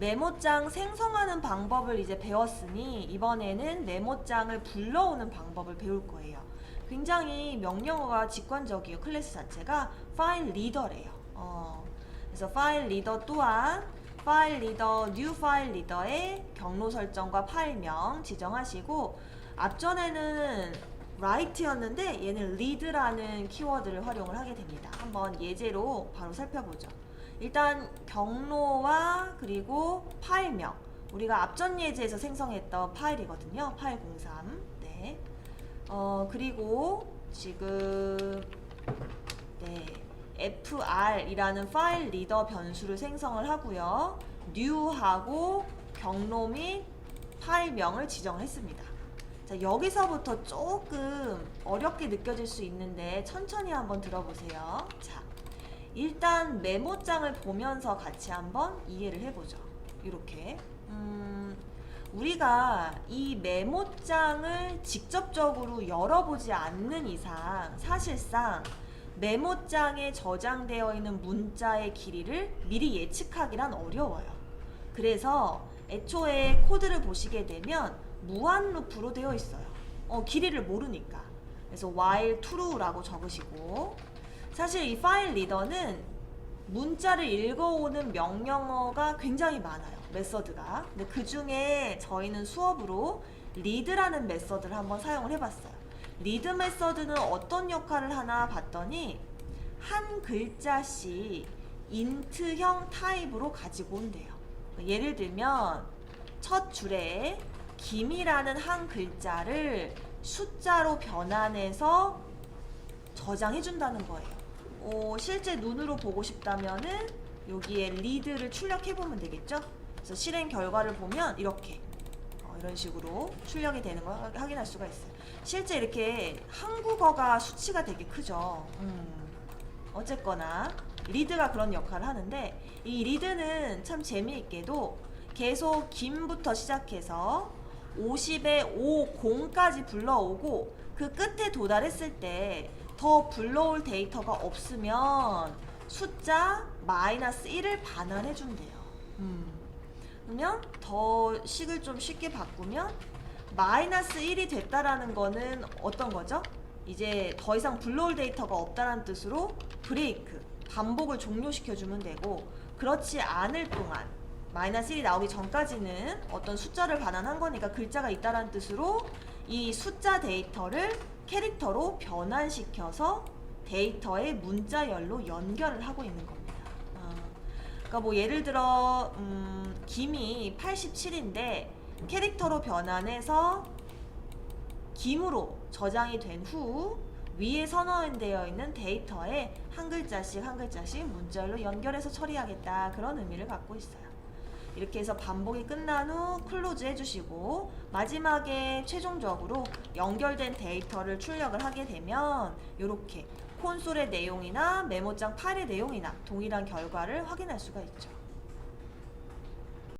메모장 생성하는 방법을 이제 배웠으니 이번에는 메모장을 불러오는 방법을 배울 거예요. 굉장히 명령어가 직관적이에요. 클래스 자체가 파일 리더래요. 어, 그래서 파일 리더 또한 파일 리더, 뉴 파일 리더의 경로 설정과 파일명 지정하시고 앞전에는 write였는데 얘는 read라는 키워드를 활용을 하게 됩니다. 한번 예제로 바로 살펴보죠. 일단 경로와 그리고 파일명 우리가 앞전 예제에서 생성했던 파일이거든요. 파일 03. 네. 어 그리고 지금 네. fr이라는 파일 리더 변수를 생성을 하고요. new하고 경로 및 파일명을 지정했습니다. 자, 여기서부터 조금 어렵게 느껴질 수 있는데 천천히 한번 들어보세요. 자, 일단 메모장을 보면서 같이 한번 이해를 해보죠. 이렇게. 음, 우리가 이 메모장을 직접적으로 열어보지 않는 이상 사실상 메모장에 저장되어 있는 문자의 길이를 미리 예측하기란 어려워요. 그래서 애초에 코드를 보시게 되면 무한 루프로 되어 있어요. 어, 길이를 모르니까. 그래서 while true라고 적으시고 사실 이 파일 리더는 문자를 읽어오는 명령어가 굉장히 많아요. 메서드가. 근데 그 중에 저희는 수업으로 리드라는 메서드를 한번 사용을 해봤어요. 리드 메서드는 어떤 역할을 하나 봤더니 한 글자씩 인트형 타입으로 가지고 온대요. 예를 들면 첫 줄에 김이라는 한 글자를 숫자로 변환해서 저장해 준다는 거예요. 어, 실제 눈으로 보고 싶다면은 여기에 리드를 출력해 보면 되겠죠? 그래서 실행 결과를 보면 이렇게 어, 이런 식으로 출력이 되는 걸 확- 확인할 수가 있어요. 실제 이렇게 한국어가 수치가 되게 크죠. 음, 어쨌거나 리드가 그런 역할을 하는데 이 리드는 참 재미있게도 계속 김부터 시작해서 50에 50까지 불러오고 그 끝에 도달했을 때 더 불러올 데이터가 없으면 숫자 마이너스 1을 반환해 준대요. 음. 그러면 더 식을 좀 쉽게 바꾸면 마이너스 1이 됐다라는 거는 어떤 거죠? 이제 더 이상 불러올 데이터가 없다는 뜻으로 브레이크, 반복을 종료시켜 주면 되고 그렇지 않을 동안 마이너스 1이 나오기 전까지는 어떤 숫자를 반환한 거니까 글자가 있다라는 뜻으로 이 숫자 데이터를 캐릭터로 변환시켜서 데이터의 문자열로 연결을 하고 있는 겁니다. 어, 그러니까 뭐 예를 들어 음, 김이 87인데 캐릭터로 변환해서 김으로 저장이 된 후 위에 선언되어 있는 데이터에 한 글자씩 한 글자씩 문자열로 연결해서 처리하겠다 그런 의미를 갖고 있어요. 이렇게 해서 반복이 끝난 후 클로즈 해주시고 마지막에 최종적으로 연결된 데이터를 출력을 하게 되면 이렇게 콘솔의 내용이나 메모장 파일의 내용이나 동일한 결과를 확인할 수가 있죠.